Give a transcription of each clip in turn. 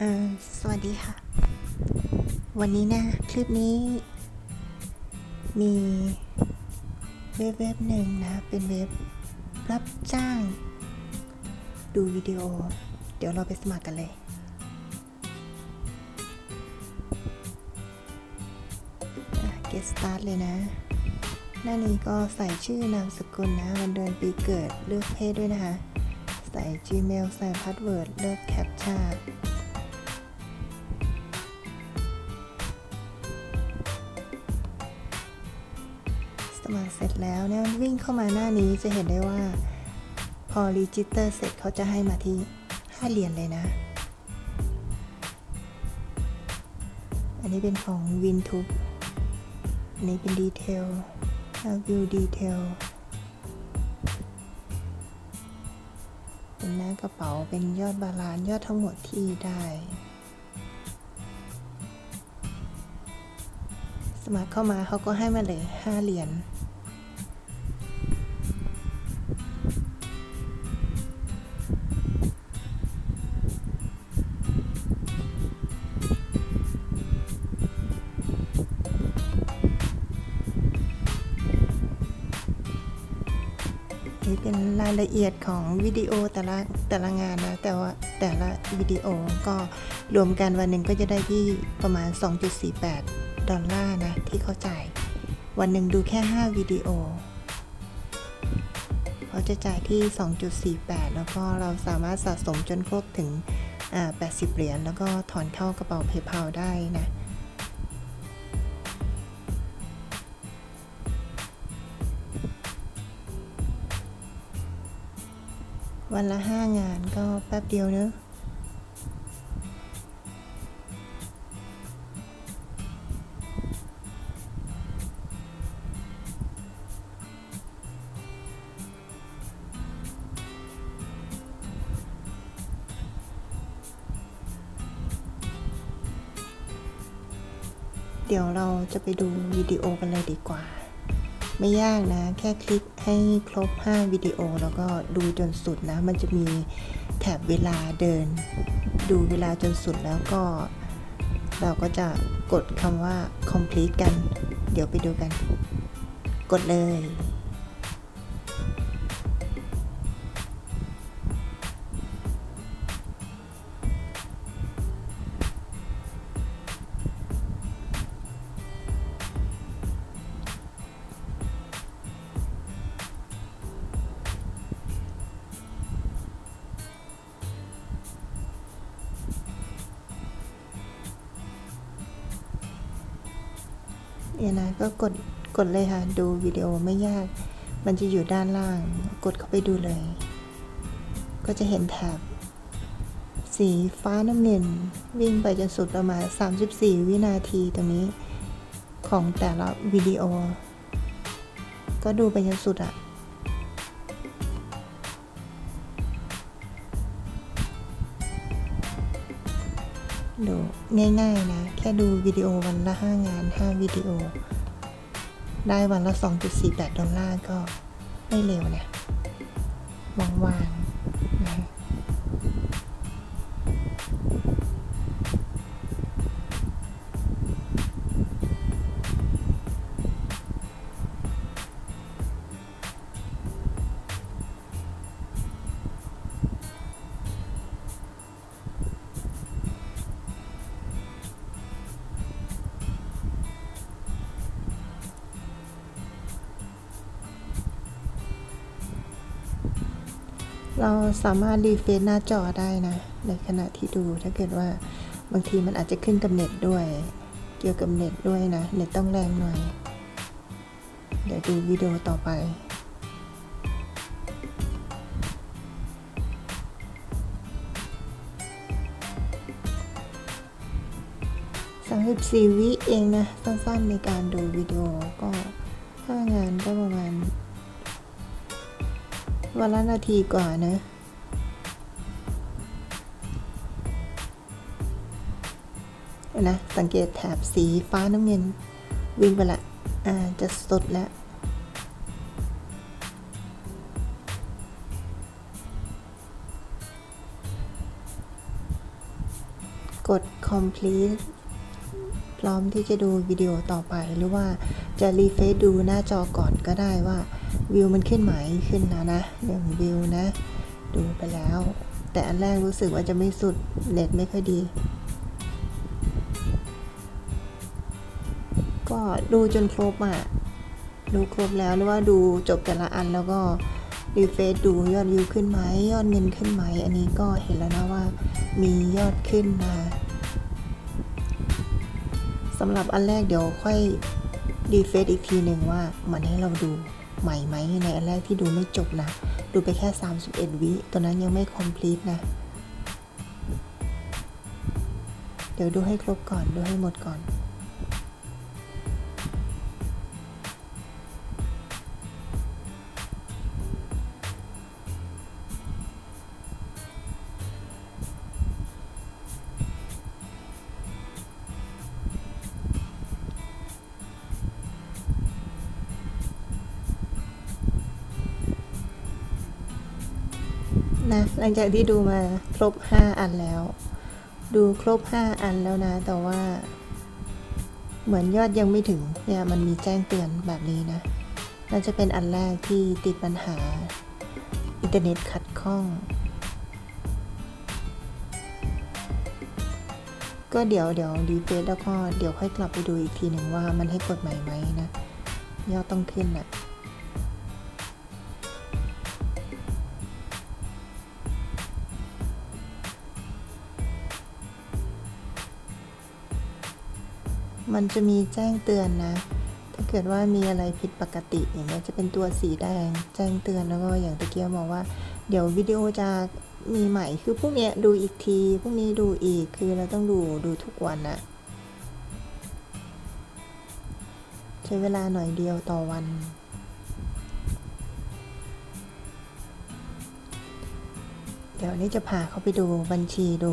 เออสวัสดีค่ะ วันนี้นะ คลิปนี้ มีเว็บเว็บหนึ่งนะ เป็นเว็บรับจ้าง ดูวิดีโอ เดี๋ยวเราไปสมัครกันเลย get start เลยนะ หน้านี้ก็ใส่ชื่อนามสกุลนะ วันเดือนปีเกิดเลือกเพศด้วยนะคะ ใส่ Gmail ใส่พาสเวิร์ดเลือกแคปชั่น สมัครเสร็จแล้วเนี่ยวิ่งเข้ามาหน้านี้จะเห็นได้ว่า พอรีจิสเตอร์เสร็จเขาจะให้มาที่5เหรียญเลยนะ อันนี้เป็นของ WinTube อันนี้เป็นดีเทล View Detail เป็นหน้ากระเป๋าเป็นยอดบาลานยอดทั้งหมดที่ได้ สมัครเข้ามาเขาก็ให้มาเลย 5 เหรียญ เป็นรายละเอียดของวิดีโอแต่ละแต่ละงานนะ แต่ว่าแต่ละวิดีโอก็รวมกันวันหนึ่งก็จะได้ที่ประมาณ 2.48 ดอลลาร์นะ ที่เขาจ่าย วันหนึ่งดูแค่ 5 วิดีโอ เขาจะจ่ายที่ 2.48 แล้วก็เราสามารถสะสมจนครบถึง 80 เหรียญแล้วก็ถอนเข้ากระเป๋า PayPal ได้นะ วันละห้างานก็แป๊บเดียวเนอะเดี๋ยวเราจะไปดูวิดีโอกันเลยดีกว่า ไม่ยากนะ แค่คลิกให้ครบ 5 วิดีโอ แล้วก็ดูจนสุดนะ มันจะมีแถบเวลาเดิน ดูเวลาจนสุดแล้วก็ เราก็จะกดคำว่า complete กัน เดี๋ยวไปดูกัน กดเลย เนี่ยนะก็กดกดเลยค่ะ ดูวิดีโอไม่ยาก มันจะอยู่ด้านล่าง กดเข้าไปดูเลย ก็จะเห็นแถบสีฟ้าน้ำเงินวิ่งไปจนสุดประมาณ 34 วินาทีตรงนี้ของแต่ละวิดีโอ ก็ดูไปจนสุดอะ ดูง่ายๆนะ แค่ดูวิดีโอวันละ 5 งาน 5 วิดีโอ ได้วันละ 2.48 ดอลลาร์ก็ไม่เร็วนะว่างๆนะ เราสามารถรีเฟรชหน้าจอได้นะ ในขณะที่ดูถ้าเกิดว่าบางทีมันอาจจะขึ้นกับเน็ตด้วย เกี่ยวกับเน็ตด้วยนะ เน็ตต้องแรงหน่อย เดี๋ยวดูวิดีโอต่อไปสามสิบสี่วิเองนะ สั้นๆในการดูวิดีโอก็ห้างานก็ประมาณ วันละนาทีกว่าเนะนะสังเกตแถบสีฟ้าน้ำเงิน วิ่งไปละอ่าจะสดแล้วกด complete พร้อมที่จะดูวิดีโอต่อไปหรือว่าจะรีเฟซดูหน้าจอก่อนก็ได้ว่า วิวมันขึ้นไหมขึ้นแล้วนะหนึ่งวิวนะ ดูไปแล้ว แต่อันแรกรู้สึกว่าจะไม่สุดเน็ตไม่ค่อยดี ก็ดูจนครบอะดูครบแล้วหรือว่าดูจบแต่ละอันแล้วก็รีเฟซดูยอดวิวขึ้นไหมยอดเงินขึ้นไหม อันนี้ก็เห็นแล้วนะว่ามียอดขึ้นนะสำหรับอันแรกเดี๋ยวค่อยรีเฟซอีกทีหนึ่งว่ามันให้เราดู ใหม่ไหมในอันแรกที่ดูไม่จบนะ ดูไปแค่ 31 วิตัวนั้นยังไม่ complete นะ เดี๋ยวดูให้ครบก่อน ดูให้หมดก่อน นะหลังจากที่ดูมาครบ 5 อันแล้ว ดูครบ 5 อันแล้วนะ แต่ว่า เหมือนยอดยังไม่ถึงเนี่ยมันมีแจ้งเตือนแบบนี้นะน่าจะเป็นอันแรกที่ติดปัญหา อินเทอร์เน็ตขัดข้อง ก็เดี๋ยวเดี๋ยวดีเฟซแล้วก็เดี๋ยวค่อยกลับไปดูอีกทีหนึ่งว่ามันให้กดใหม่ไหมนะ ยอดต้องขึ้นอะ มันจะมีแจ้งเตือนนะ ถ้าเกิดว่ามีอะไรผิดปกติอย่างเงี้ยจะเป็นตัวสีแดง แจ้งเตือนแล้วก็อย่างตะเกียบบอกว่า เดี๋ยววิดีโอจะมีใหม่คือพวกเนี้ดูอีกทีพวกนี้ดูอีกคือเราต้องดูดูทุกวันอะใช้เวลาหน่อยเดียวต่อวัน เดี๋ยวนี้จะพาเขาไปดูบัญชีดู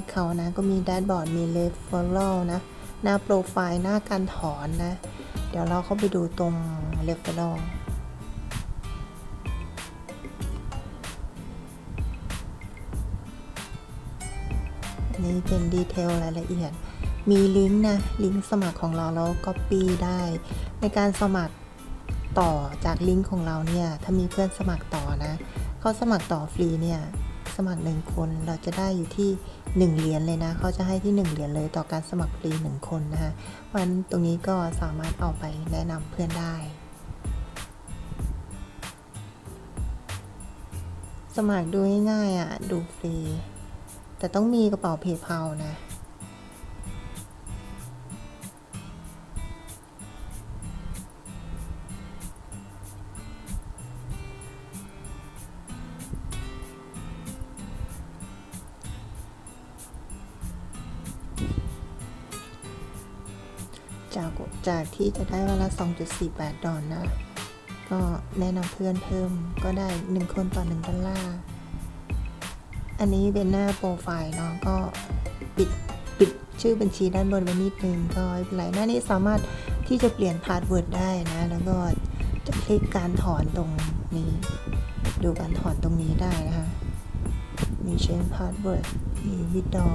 Account นะ ก็มีแดชบอร์ดมี Referral นะ หน้าโปรไฟล์หน้าการถอนนะ เดี๋ยวเราเข้าไปดูตรง Referral อันนี้เป็นดีเทลรายละเอียด มีลิงก์นะ ลิงก์สมัครของเราแล้วก็ปีได้ ในการสมัครต่อจากลิงก์ของเราเนี่ย ถ้ามีเพื่อนสมัครต่อนะ เขาสมัครต่อฟรีเนี่ย สมัครหนึ่งคน เราจะได้อยู่ที่ 1 เหรียญเลยนะ เขาจะให้ที่ 1 เหรียญเลยต่อการสมัครฟรี 1 คนนะคะวันตรงนี้ก็สามารถเอาไปแนะนำเพื่อนได้ สมัครดูง่ายๆอะ ดูฟรี แต่ต้องมีกระเป๋าเพย์เพานะ จากจากที่จะได้วันละ 2.48 ดอลนะ ก็แนะนำเพื่อนเพิ่มก็ได้ 1 คนต่อ 1 ดอลลาร์ อันนี้เป็นหน้าโปรไฟล์เนาะก็ปิดปิดชื่อบัญชีด้านบนไว้นิดนึงก็ไม่เป็นไรหน้านี้สามารถที่จะเปลี่ยนพาสเวิร์ดได้นะ แล้วก็จะคลิกการถอนตรงนี้ ดูการถอนตรงนี้ได้นะคะ มี change password มี withdraw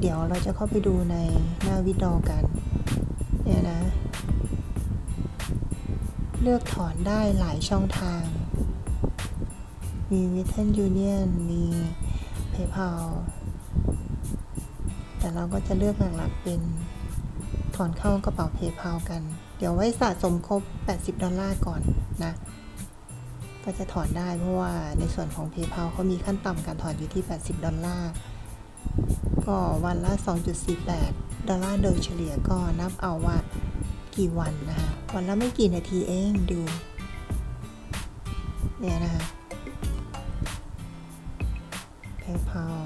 เดี๋ยวเราจะเข้าไปดูในหน้า withdraw กัน นะ เลือกถอนได้หลายช่องทาง มี Western Union มี PayPal แต่เราก็จะเลือกหลักๆเป็นถอนเข้ากระเป๋า PayPal กัน เดี๋ยวไว้สะสมครบ 80 ดอลลาร์ก่อนนะ ก็จะถอนได้เพราะว่าในส่วนของ PayPal เขามีขั้นต่ำการถอนอยู่ที่ 80 ดอลลาร์ ก็วันละ 2.48 ดอลลาร์โดยเฉลี่ยก็นับเอาว่ากี่วันนะคะ วันละไม่กี่นาทีเองดู เนี่ยนะคะ PayPal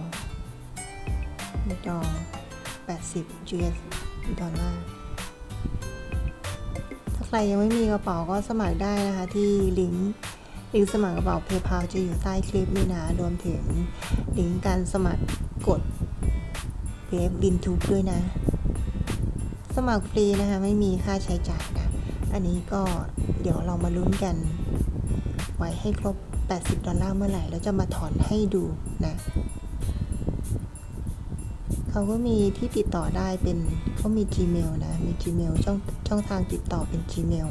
มีดอง80 US ดอลลาร์ ถ้าใครยังไม่มีกระเป๋าก็สมัครได้นะคะ ที่ลิงก์ลิงก์สมัครกระเป๋า PayPal จะอยู่ใต้คลิปนี้นะ รวมถึงลิงก์การสมัครกด เวฟบินทูด้วยนะ สมัครฟรีนะคะ ไม่มีค่าใช้จ่ายนะ อันนี้ก็เดี๋ยวเรามาลุ้นกัน ไว้ให้ครบ 80 ดอลลาร์เมื่อไหร่ แล้วจะมาถอนให้ดูนะเขาเขาก็มีที่ติดต่อได้เป็นเขามี Gmail นะ มี Gmail ช่องช่องทางติดต่อเป็น Gmail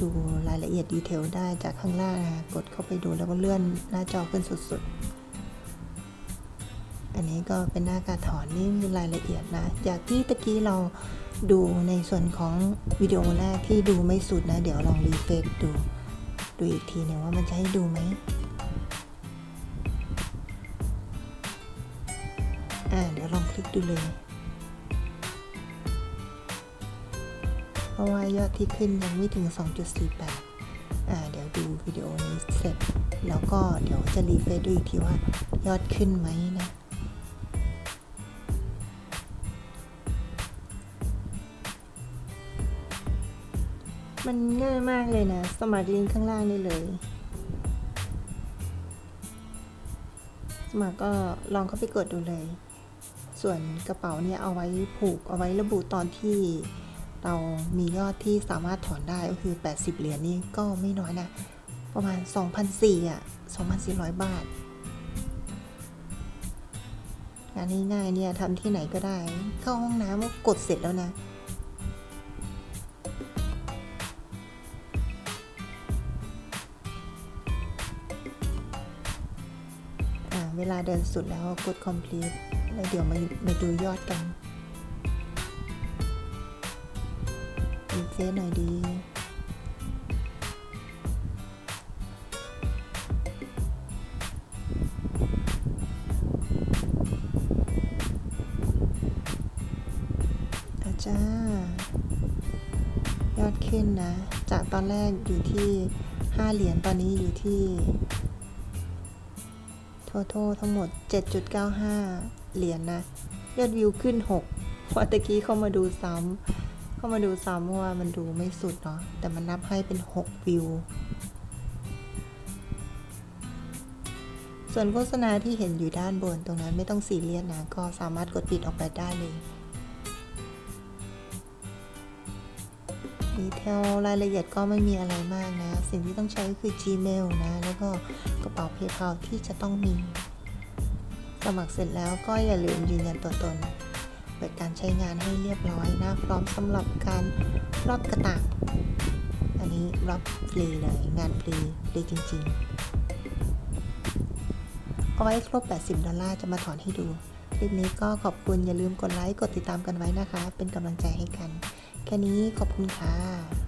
ดูรายละเอียดดีเทลได้จากข้างล่างนะกดเข้าไปดูแล้วก็เลื่อนหน้าจอขึ้นสุดๆ อันนี้ก็เป็นหน้าการถอนนี่มีรายละเอียดนะ จากที่ตะกี้เราดูในส่วนของวิดีโอแรกที่ดูไม่สุดนะ เดี๋ยวลองรีเฟซดู ดูอีกทีหนึงว่ามันจะให้ดูไหมอ่าเดี๋ยวลองคลิกดูเลย เพราะว่ายอดที่ขึ้นยังไม่ถึง 2.48 อ่า เดี๋ยวดูวิดีโอนี้เสร็จ แล้วก็เดี๋ยวจะรีเฟซดูอีกทีว่ายอดขึ้นไหมนะ มันง่ายมากเลยนะ สมัครลิงก์ข้างล่างนี่เลย สมัครก็ลองเข้าไปกดดูเลย ส่วนกระเป๋าเนี่ยเอาไว้ผูกเอาไว้ระบุตอนที่เรามียอดที่สามารถถอนได้ก็คือ 80 เหรียญนี่ก็ไม่น้อยนะ ประมาณ 2,400อะ 2,400 บาทงานง่ายๆเนี่ยทำที่ไหนก็ได้ เข้าห้องน้ำก็กดเสร็จแล้วนะ เวลาเดินสุดแล้วกด complete แล้วเดี๋ยวมามาดูยอดกันรีเฟซหน่อยดีอาจ้ายอดขึ้นนะ จากตอนแรกอยู่ที่ 5 เหรียญตอนนี้อยู่ที่ ท o t a l ทั้งหมด 7.95 เหรียญนะยอดวิวขึ้น6เพราตะกี้เข้ามาดูซ้ำเข้ามาดูซ้ำว่ามันดูไม่สุดเนาะแต่มันนับให้เป็น 6 วิว ส่วนโฆษณาที่เห็นอยู่ด้านบนตรงนั้นไม่ต้องสีเรียสนะ ก็สามารถกดปิดออกไปได้เลย ดีเทลรายละเอียดก็ไม่มีอะไรมากนะ สิ่งที่ต้องใช้ก็คือ Gmail นะ แล้วก็กระเป๋า PayPal ที่จะต้องมี สมัครเสร็จแล้วก็อย่าลืมยืนยันตัวตน เปิดการใช้งานให้เรียบร้อยนะ พร้อมสำหรับการรับกระต่างอันนี้รับฟรีเลย งานฟรีฟรีจริง ๆ เอาไว้ครบ 80 ดอลลาร์จะมาถอนให้ดูคลิปนี้ก็ขอบคุณอย่าลืมกดไลค์ กดติดตามกันไว้นะคะ เป็นกำลังใจให้กัน แค่นี้ขอบคุณค่ะ